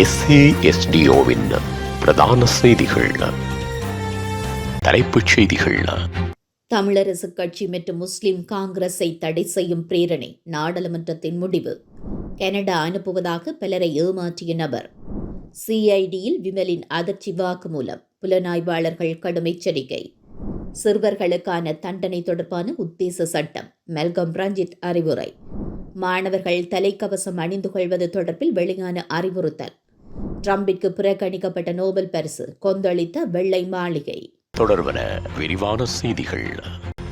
எஸ்ஏஎஸ்டிஓவின் பிரதான செய்திகள். தலைப்புச் செய்திகள். தமிழரசு கட்சி மற்றும் முஸ்லிம் காங்கிரஸை தடை செய்யும் பிரேரணை நாடாளுமன்றத்தின் முடிவு. கனடா அனுப்புவதாக பலரை ஏமாற்றிய நபர். சிஐடியில் விமலின் அதிர்ச்சி வாக்குமூலம் புலனாய்வாளர்கள் கடும் எச்சரிக்கை. சிறுவர்களுக்கான தண்டனை தொடர்பான உத்தேச சட்டம் மெல்கம் ரஞ்சித் அறிவுரை. மாணவர்கள் தலைக்கவசம் அணிந்து கொள்வது தொடர்பில் வெளியான அறிவுறுத்தல். ட்ரம்பிற்கு புறக்கணிக்கப்பட்ட நோபல் பரிசு கொந்தளித்த வெள்ளை மாளிகை. தொடர்வன விரிவான செய்திகள்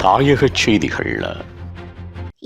தாயகச் செய்திகள்.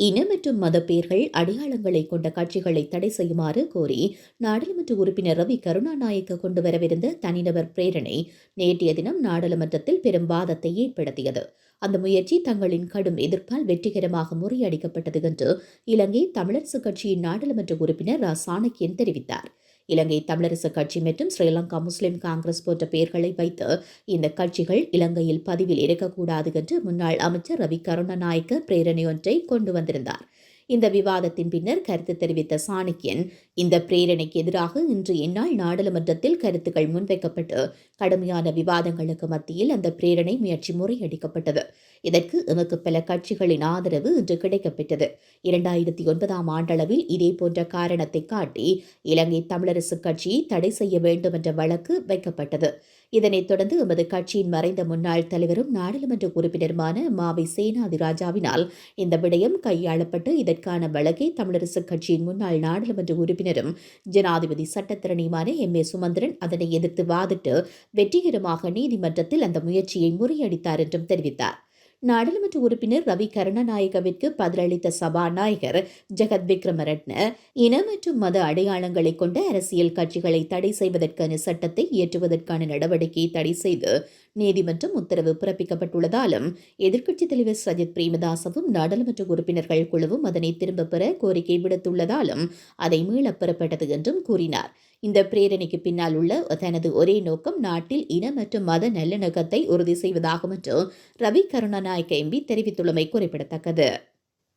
இன மற்றும் மத பெயர்கள் அடையாளங்களை கொண்ட கட்சிகளை தடை செய்யுமாறு கோரி நாடாளுமன்ற உறுப்பினர் ரவி கருணாநாயக்க கொண்டு வரவிருந்த தனிநபர் பிரேரணை நேற்றைய தினம் நாடாளுமன்றத்தில் பெரும் வாதத்தை ஏற்படுத்தியது. அந்த முயற்சி தங்களின் கடும் எதிர்ப்பால் வெற்றிகரமாக முறியடிக்கப்பட்டது என்று இலங்கை தமிழரசுக் கட்சியின் நாடாளுமன்ற உறுப்பினர் ரா. சாணக்கியன் தெரிவித்தார். இலங்கை தமிழரசு கட்சி மற்றும் ஸ்ரீலங்கா முஸ்லிம் காங்கிரஸ் போன்ற பெயர்களை வைத்து இந்த கட்சிகள் இலங்கையில் பதிவில் இருக்கக்கூடாது என்று முன்னாள் அமைச்சர் ரவி கருணநாயக்க பிரேரணை ஒன்றை கொண்டு வந்திருந்தார். இந்த விவாதத்தின் பின்னர் கருத்து தெரிவித்த சாணக்கியன் இந்த பிரேரணைக்கு எதிராக இன்று என்னால் நாடாளுமன்றத்தில் கருத்துக்கள் முன்வைக்கப்பட்டு கடுமையான விவாதங்களுக்கு மத்தியில் அந்த பிரேரணை முயற்சி முறையடிக்கப்பட்டது. இதற்கு எமக்கு பல கட்சிகளின் ஆதரவு இன்று கிடைக்கப்பெற்றது. இரண்டாயிரத்தி ஒன்பதாம் ஆண்டளவில் இதே போன்ற காரணத்தை காட்டி இலங்கை தமிழரசுக் கட்சியை தடை செய்ய வேண்டும் என்ற வழக்கு வைக்கப்பட்டது. இதனைத் தொடர்ந்து எமது கட்சியின் மறைந்த முன்னாள் தலைவரும் நாடாளுமன்ற உறுப்பினருமான மாவை சேனாதி ராஜாவினால் இந்த விடயம் கையாளப்பட்டு இதற்கான வழக்கை தமிழரசுக் கட்சியின் முன்னாள் நாடாளுமன்ற உறுப்பினர் உறுப்பினரும் ஜனாதிபதி சட்டத்திறனியுமான எம் ஏ சுமந்திரன் அதனை எதிர்த்து வாதிட்டு வெற்றிகரமாக நீதிமன்றத்தில் அந்த முயற்சியை முறியடித்தார் என்றும் தெரிவித்தார். நாடாளுமன்ற உறுப்பினர் ரவி கருணாநாயகவிற்கு பதிலளித்த சபாநாயகர் ஜெகத் விக்ரமரட்ன இன மற்றும் மத அடையாளங்களை கொண்ட அரசியல் கட்சிகளை தடை செய்வதற்கான சட்டத்தை இயற்றுவதற்கான நடவடிக்கையை தடை செய்து நீதிமன்றம் உத்தரவு பிறப்பிக்கப்பட்டுள்ளதாலும் எதிர்க்கட்சித் தலைவர் சஜித் பிரேமதாசவும் நாடாளுமன்ற உறுப்பினர்கள் குழுவும் அதனை திரும்பப் பெற கோரிக்கை விடுத்துள்ளதாலும் அதை மீளப் பெறப்பட்டது என்றும் கூறினார். இந்த பிரேரணைக்கு பின்னால் உள்ள தனது ஒரே நோக்கம் நாட்டில் இன மற்றும் மத நல்லிணக்கத்தை உறுதி செய்வதாகும் என்று ரவி கருணாநாயக்க எம்பி தெரிவித்துள்ளமை குறிப்பிடத்தக்கது.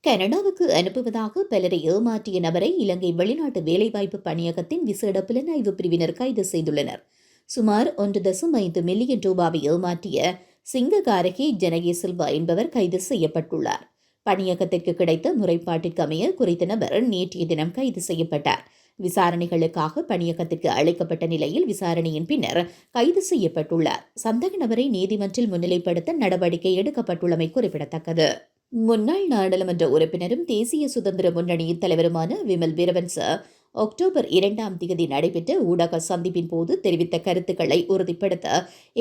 கனடாவுக்கு அனுப்புவதாக பலரை ஏமாற்றிய நபரை இலங்கை வெளிநாட்டு வேலைவாய்ப்பு பணியகத்தின் விசேட புலனாய்வு பிரிவினர் கைது செய்துள்ளனர். சுமார் ஒன்று தசம் ஐந்து மில்லியன் ரூபாவை ஏமாற்றிய சிங்ககாரகி ஜனகே சில்வா என்பவர் கைது செய்யப்பட்டுள்ளார். பணியகத்திற்கு கிடைத்த முறைப்பாட்டிற்கு அமைய குறித்த நபர் நேற்றைய தினம் கைது செய்யப்பட்டார். விசாரணைகளுக்காக பணியகத்திற்கு அழைக்கப்பட்ட நிலையில் விசாரணையின் பின்னர் கைது செய்யப்பட்டுள்ளார். சந்தக நபரை நீதிமன்றில் முன்னிலைப்படுத்த நடவடிக்கை எடுக்கப்பட்டுள்ளமை குறிப்பிடத்தக்கது. முன்னாள் நாடாளுமன்ற உறுப்பினரும் தேசிய சுதந்திர முன்னணியின் தலைவருமான விமல் வீரவன்ச அக்டோபர் இரண்டாம் தேதி நடைபெற்ற ஊடக சந்திப்பின் போது தெரிவித்த கருத்துக்களை உறுதிப்படுத்த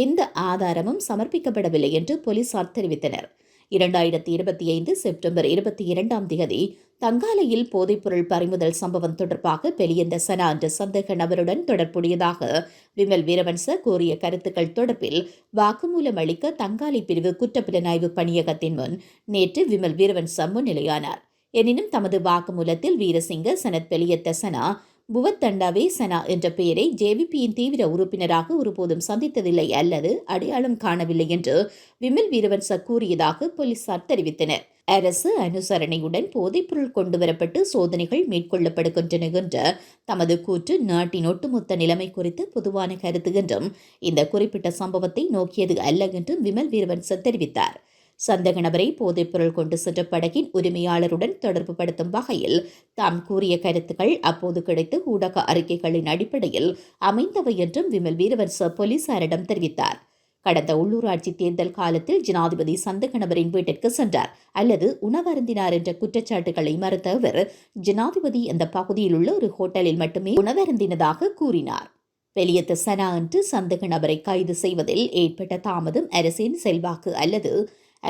எந்த ஆதாரமும் சமர்ப்பிக்கப்படவில்லை என்று போலீசார் தெரிவித்தனர். இரண்டாயிரத்தி இருபத்தி ஐந்து செப்டம்பர் இருபத்தி இரண்டாம் தேதி தங்காலையில் போதைப்பொருள் பறிமுதல் சம்பவம் தொடர்பாக பெலியந்த சனா என்ற சந்தேக நபருடன் தொடர்புடையதாக விமல் வீரவன்ச கூறிய கருத்துக்கள் தொடர்பில் வாக்குமூலம் அளிக்க தங்காலை பிரிவு குற்றப்புலனாய்வு பணியகத்தின் முன் நேற்று விமல் வீரவன்ச முன்னிலையானார். எனினும் தமது வாக்குமூலத்தில் வீரசிங்க சனத் பெலியத்த சனா புவத்தண்டாவே சனா என்ற பெயரை ஜேவிபியின் தீவிர உறுப்பினராக ஒருபோதும் சந்தித்ததில்லை அல்லது அடையாளம் காணவில்லை என்று விமல் வீரவன்ச கூறியதாக போலீசார் தெரிவித்தனர். அரசு அனுசரணையுடன் போதைப்பொருள் கொண்டுவரப்பட்டு சோதனைகள் மேற்கொள்ளப்படுகின்றன என்ற தமது கூற்று நாட்டின் ஒட்டுமொத்த நிலைமை குறித்து பொதுவான கருத்து என்றும் இந்த குறிப்பிட்ட சம்பவத்தை நோக்கியது அல்ல என்றும் விமல் வீரவன்ச தெரிவித்தார். சந்தக நபரை போதைப்பொருள் கொண்டு சென்ற படகின் உரிமையாளருடன் தொடர்பு படுத்தும் வகையில் தாம் கூறிய கருத்துக்கள் அப்போது கிடைத்த ஊடக அறிக்கைகளின் அடிப்படையில் அமைந்தவை என்றும் விமல் வீரவன்ச போலீசாரிடம் தெரிவித்தார். கடந்த உள்ளூராட்சி தேர்தல் காலத்தில் ஜனாதிபதி சந்தக நபரின் வீட்டிற்கு சென்றார். அல்லது உணவருந்தினார் என்ற குற்றச்சாட்டுகளை மறுத்த அவர் ஜனாதிபதி அந்த பகுதியில் உள்ள ஒரு ஹோட்டலில் மட்டுமே உணவருந்தினதாக கூறினார். வெளியத்த சனா என்று சந்தக நபரை கைது செய்வதில் ஏற்பட்ட தாமதம் அரசின் செல்வாக்கு அல்லது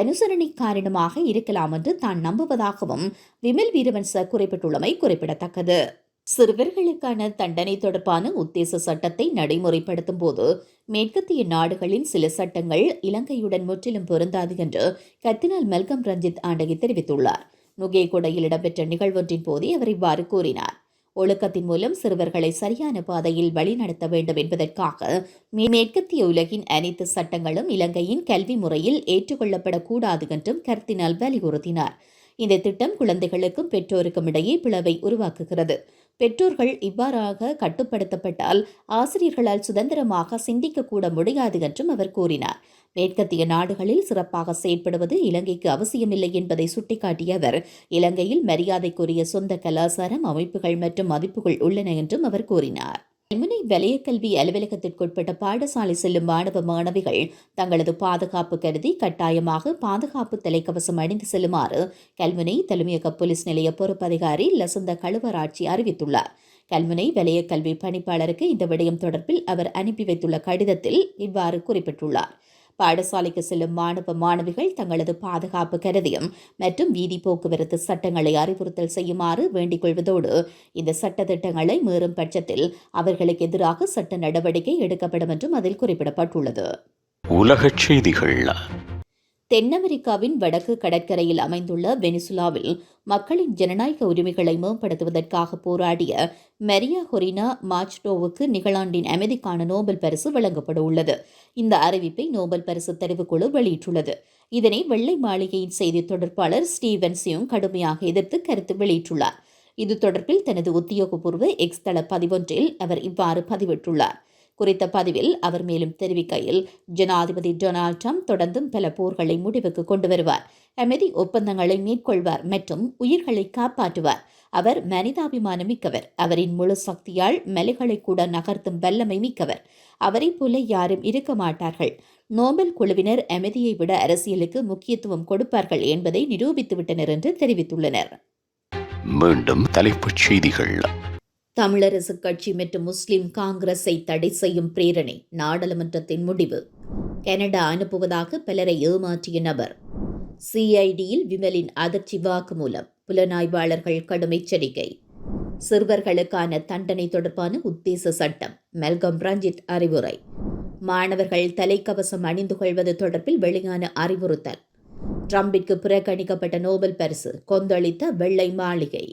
அனுசரணை காரணமாக இருக்கலாம் என்று தான் நம்புவதாகவும் விமல் வீரவன்ச குறிப்பிட்டுள்ளமை குறிப்பிடத்தக்கது. சிறுவர்களுக்கான தண்டனை தொடர்பான உத்தேச சட்டத்தை நடைமுறைப்படுத்தும் போது மேற்கத்திய நாடுகளின் சில சட்டங்கள் இலங்கையுடன் முற்றிலும் பொருந்தாது என்று கத்தினால் மெல்கம் ரஞ்சித் ஆண்டகி தெரிவித்துள்ளார். நுகேகொடையில் இடம்பெற்ற நிகழ்வொன்றின் போதே அவர் இவ்வாறு கூறினார். ஒழுக்கத்தின் மூலம் சிறுவர்களை சரியான பாதையில் வழிநடத்த வேண்டும் என்பதற்காக மேற்கத்திய உலகின் அனைத்து சட்டங்களும் இலங்கையின் கல்வி முறையில் ஏற்றுக்கொள்ளப்படக்கூடாது என்றும் கருத்தினால் வலியுறுத்தினார். இந்த திட்டம் குழந்தைகளுக்கும் பெற்றோருக்கும் இடையே பிளவை உருவாக்குகிறது. பெற்றோர்கள் இவ்வாறாக கட்டுப்படுத்தப்பட்டால் ஆசிரியர்களால் சுதந்திரமாக சிந்திக்கக்கூட முடியாது என்றும் அவர் கூறினார். மேற்கத்திய நாடுகளில் சிறப்பாக செயற்படுவது இலங்கைக்கு அவசியமில்லை என்பதை சுட்டிக்காட்டிய அவர் இலங்கையில் மரியாதைக்குரிய சொந்த கலாச்சாரம் அமைப்புகள் மற்றும் மதிப்புகள் உள்ளன என்றும் அவர் கூறினார். கல்முனை வலயக்கல்வி அலுவலகத்திற்குட்பட்ட பாடசாலை செல்லும் மாணவ மாணவிகள் தங்களது பாதுகாப்பு கருதி கட்டாயமாக பாதுகாப்பு தலைக்கவசம் அணிந்து செல்லுமாறு கல்முனை தலைமையக போலீஸ் நிலைய பொறுப்பதிகாரி லசந்த கழுவராட்சி அறிவித்துள்ளார். கல்முனை வலய கல்வி பணிப்பாளருக்கு இந்த விடயம் தொடர்பில் அவர் அனுப்பி வைத்துள்ள கடிதத்தில் இவ்வாறு குறிப்பிட்டுள்ளார். பாடசாலைக்கு செல்லும் மாணவ மாணவிகள் தங்களது பாதுகாப்பு கருதியும் மற்றும் வீதி போக்குவரத்து சட்டங்களை அறிவுறுத்தல் செய்யுமாறு வேண்டிக் கொள்வதோடு இந்த சட்ட திட்டங்களை மீறும் பட்சத்தில் அவர்களுக்கு எதிராக சட்ட நடவடிக்கை எடுக்கப்படும் என்றும் அதில் குறிப்பிடப்பட்டுள்ளது. உலகச் செய்திகள் தென்னமெரிக்காவின் வடக்கு கடற்கரையில் அமைந்துள்ள வெனிசுலாவில் மக்களின் ஜனநாயக உரிமைகளை மேம்படுத்துவதற்காக போராடிய மெரியா ஹொரினா மாச்டோவுக்கு நிகழாண்டின் அமைதிக்கான நோபல் பரிசு வழங்கப்பட உள்ளது. இந்த அறிவிப்பை நோபல் பரிசு தெரிவுக்குழு வெளியிட்டுள்ளது. இதனை வெள்ளை மாளிகையின் செய்தி தொடர்பாளர் ஸ்டீவன் கடுமையாக எதிர்த்து கருத்து வெளியிட்டுள்ளார். இது தொடர்பில் தனது உத்தியோகபூர்வ எக்ஸ் தள பதிவொன்றில் அவர் இவ்வாறு பதிவிட்டுள்ளார். குறித்த பதிவில் அவர் மேலும் தெரிவிக்கையில் ஜனாதிபதி டொனால்ட் ட்ரம்ப் தொடர்ந்தும் பல போர்களை முடிவுக்கு கொண்டு வருவார் அமைதி ஒப்பந்தங்களை மேற்கொள்வார் மற்றும் உயிர்களை காப்பாற்றுவார். அவர் மனிதாபிமானம் மிக்கவர். அவரின் முழு சக்தியால் மலைகளை கூட நகர்த்தும் வல்லமை மிக்கவர். அவரைப் போல யாரும் இருக்க மாட்டார்கள். நோபல் குழுவினர் அமைதியை விட அரசியலுக்கு முக்கியத்துவம் கொடுப்பார்கள் என்பதை நிரூபித்துவிட்டனர் என்று தெரிவித்துள்ளனர். மீண்டும் தலைப்புச் செய்திகள். தமிழரசுக் கட்சி மற்றும் முஸ்லிம் காங்கிரஸை தடை செய்யும் பிரேரணை நாடாளுமன்றத்தின் முடிவு. கனடா அனுப்புவதாக பலரை ஏமாற்றிய நபர். சிஐடியில் விமலின் அதிர்ச்சி வாக்குமூலம் புலனாய்வாளர்கள் கடும் எச்சரிக்கை. சிறுவர்களுக்கான தண்டனை தொடர்பான உத்தேச சட்டம் மெல்கம் ரஞ்சித் அறிவுரை. மாணவர்கள் தலைக்கவசம் அணிந்து கொள்வது தொடர்பில் வெளியான அறிவுறுத்தல். ட்ரம்பிற்கு புறக்கணிக்கப்பட்ட நோபல் பரிசு கொந்தளித்த வெள்ளை மாளிகை.